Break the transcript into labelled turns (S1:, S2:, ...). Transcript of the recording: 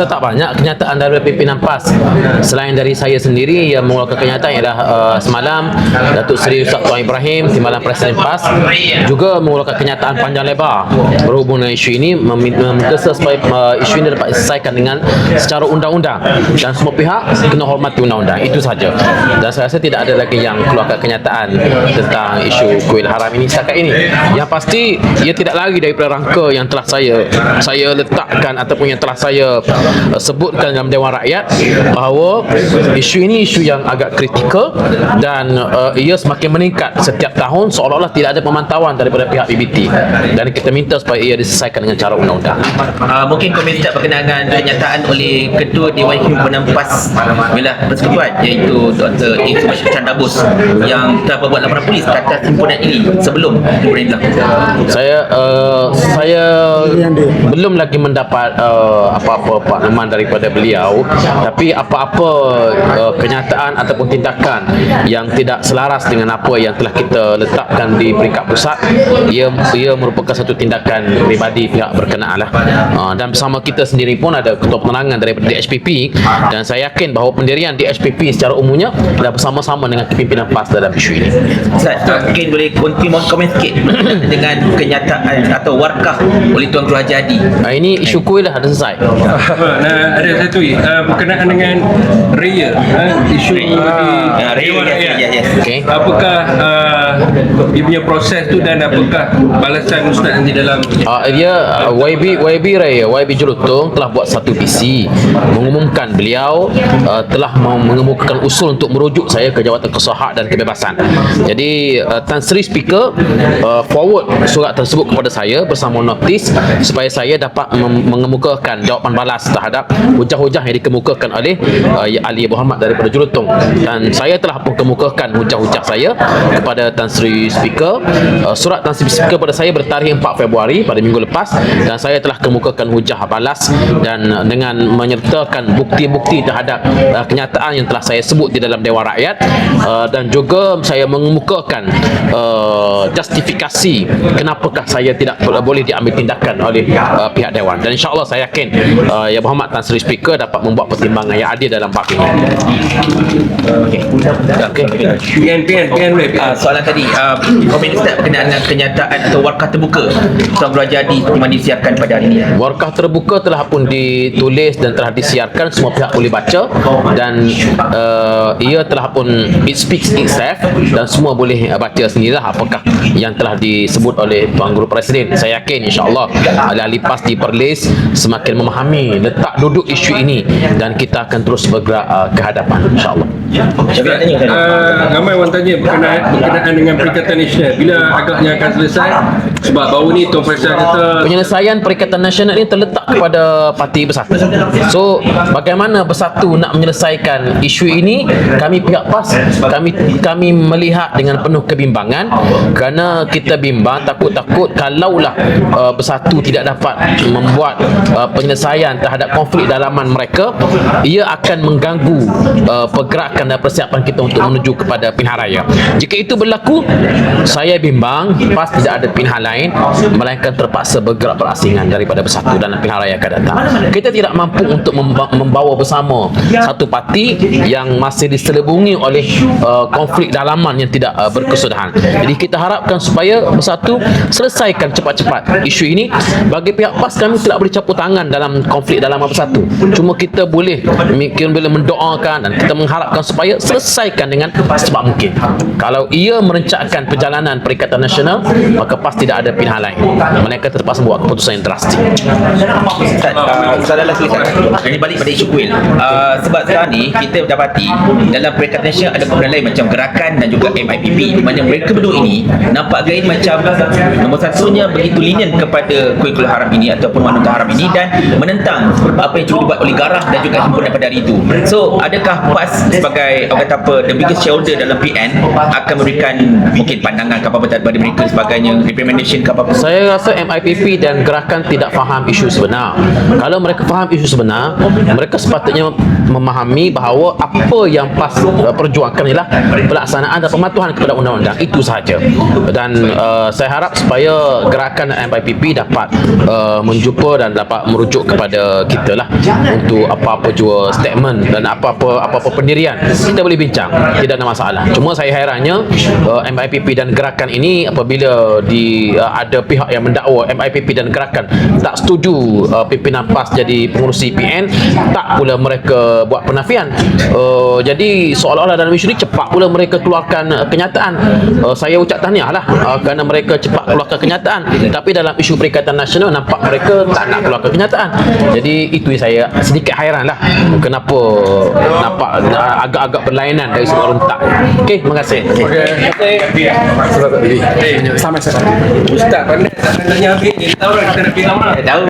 S1: rasa tak banyak kenyataan dari pimpinan PAS. Selain dari saya sendiri yang mengeluarkan kenyataan ialah uh, semalam Datuk Seri Ustaz Tuan Ibrahim Timbalan Presiden PAS juga mengeluarkan kenyataan panjang lebar berhubung dengan isu ini menggesa supaya uh, isu ini dapat diselesaikan dengan secara undang-undang. Dan semua pihak kena hormati undang-undang. Itu saja. Dan saya rasa tidak ada lagi yang keluarkan kenyataan tentang isu kuil haram ini setakat ini. Yang pasti ia tidak lagi daripada rangka yang telah saya saya letakkan ataupun yang telah saya uh, sebutkan dalam Dewan Rakyat bahawa isu ini isu yang agak kritikal dan uh, ia semakin meningkat setiap tahun seolah-olah tidak ada pemantauan daripada pihak BBT dan kita minta supaya ia diselesaikan dengan cara undang-undang
S2: Uh, mungkin komen tak berkenaan dengan kenyataan oleh Ketua Dewan Himpunan PAS Wilayah Persekutuan iaitu Dr. A. Subhash Chandra Bose yang telah berbuat laporan polis ke atas himpunan ini sebelum himpunan ini dilakukan.
S1: saya uh, saya belum lagi mendapat uh, apa-apa makluman daripada beliau tapi apa-apa uh, kenyataan ataupun tindakan yang tidak selaras dengan apa yang telah kita letakkan di peringkat pusat ia ia merupakan satu tindakan pribadi pihak berkenaan lah. Uh, dan bersama kita sendiri pun ada ketua penerangan daripada DHPP dan saya yakin bahawa pendirian DHPP secara umumnya dah bersama-sama dengan pimpinan PAS dalam isu ini.
S2: Ustaz, mungkin boleh konti komen sikit dengan kenyataan atau warkah oleh Tuan Guru Haji Hadi.
S1: uh, ini isu kuil dah ada selesai
S3: Nah, ada satu uh, berkenaan dengan Raya uh, isu di
S2: Ah, Raya,
S3: Dewan
S2: yes, yes.
S1: Okey.
S3: Apakah uh, dia punya proses tu dan apakah balasan Ustaz nanti dalam
S1: Uh, dia uh, YB YB Raya YB Jelutong telah buat satu visi mengumumkan beliau uh, telah mengemukakan usul untuk merujuk saya ke jawatan kesahat dan kebebasan. Jadi uh, Tan Sri Speaker uh, forward surat tersebut kepada saya bersama notis supaya saya dapat mengemukakan jawapan balas terhadap hujah-hujah yang dikemukakan oleh uh, Ali Muhammad daripada Jelutong dan saya telah pun kemukakan hujah-hujah saya kepada Tan Sri Speaker uh, surat Sri Speaker pada saya bertarikh 4 Februari pada minggu lepas dan saya telah kemukakan hujah balas dan uh, dengan menyertakan bukti-bukti terhadap uh, kenyataan yang telah saya sebut di dalam Dewan Rakyat uh, dan juga saya mengemukakan uh, justifikasi kenapakah saya tidak boleh diambil tindakan oleh uh, pihak Dewan dan insyaAllah saya yakin uh, Ya Muhammad Tan Sri Speaker dapat membuat pertimbangan yang adil dalam bab ini
S2: Okey. Okey.
S3: PN PN PN boleh
S2: Ah, soalan tadi uh, komen Ustaz berkenaan dengan kenyataan atau warkah terbuka? Tuan Guru Haji Hadi seperti mana disiarkan pada hari ini.
S1: Warkah terbuka telah pun ditulis dan telah disiarkan semua pihak boleh baca. Dan uh, ia telah pun it speaks itself dan semua boleh baca sendirilah apakah yang telah disebut oleh Tuan Guru Presiden. Saya yakin insyaAllah ahli-ahli PAS di Perlis semakin memahami letak duduk isu ini dan kita akan terus bergerak uh, ke hadapan insyaAllah.
S3: Uh, ramai orang tanya berkenaan, berkenaan dengan Perikatan Nasional bila agaknya akan selesai sebab baru ni Tuan Faisal kata
S1: penyelesaian Perikatan Nasional ini terletak kepada parti bersatu. So, bagaimana bersatu nak menyelesaikan isu ini? Kami pihak PAS, kami kami melihat dengan penuh kebimbangan kerana kita bimbang takut-takut kalaulah uh, bersatu tidak dapat membuat uh, penyelesaian terhadap konflik dalaman mereka, ia akan mengganggu uh, pergerakan dan persiapan kita untuk menuju kepada pilihan raya. Jika itu berlaku, saya bimbang PAS tidak ada pilihan lain melainkan terpaksa bergerak berasingan daripada bersatu dalam pilihan raya akan datang. Kita tidak mampu untuk memba- membawa bersama satu parti yang masih diselubungi oleh uh, konflik dalaman yang tidak uh, berkesudahan. Jadi kita harapkan supaya bersatu selesaikan cepat-cepat isu ini. Bagi pihak PAS kami tidak boleh campur tangan dalam konflik dalaman bersatu. Cuma kita boleh mungkin boleh mendoakan dan kita mengharapkan supaya selesaikan dengan secepat mungkin. Kalau ia merencanakan perjalanan Perikatan Nasional, maka PAS tidak ada pilihan lain. Mereka terpaksa buat keputusan yang drastik.
S2: Ustaz, uh, sekali Ustaz. Ini balik pada isu kuil. Uh, sebab sekarang ni kita dapati dalam Perikatan Nasional ada kumpulan lain macam Gerakan dan juga MIPP di mana mereka berdua ini nampak gaya macam nombor satunya begitu lenient kepada kuil-kuil haram ini ataupun manusia haram ini dan menentang apa yang cuba dibuat oleh Garah dan juga himpunan pada hari itu. So, adakah PAS sebagai orang kata apa the biggest shareholder dalam PN akan memberikan mungkin pandangan ke apa daripada mereka sebagainya representation petition ke apa-apa
S1: Saya rasa MIPP dan gerakan tidak faham isu sebenar. Kalau mereka faham isu sebenar, mereka sepatutnya memahami bahawa apa yang PAS uh, perjuangkan ialah pelaksanaan dan pematuhan kepada undang-undang. Itu sahaja. Dan uh, saya harap supaya gerakan MIPP dapat uh, menjumpa dan dapat merujuk kepada kita lah untuk apa-apa jua statement dan apa-apa apa-apa pendirian. Kita boleh bincang. Tidak ada masalah. Cuma saya herannya uh, MIPP dan gerakan ini apabila di uh, ada pihak yang mendakwa MIPP dan gerakan tak setuju uh, pimpinan PAS jadi pengurusi PN tak pula mereka buat penafian. Uh, jadi seolah-olah dalam isu ni cepat pula mereka keluarkan uh, kenyataan. Uh, saya ucap tahniah lah uh, kerana mereka cepat keluarkan kenyataan. Tapi dalam isu Perikatan Nasional nampak mereka tak nak keluarkan kenyataan. Jadi itu yang saya sedikit hairan lah. Kenapa nampak uh, agak-agak berlainan dari semua rentak ok terima kasih.
S3: Sama saya. Ustaz pandai tak nak tanya habis. Dia tahu lah kita nak pergi lama.
S2: Eh, tahu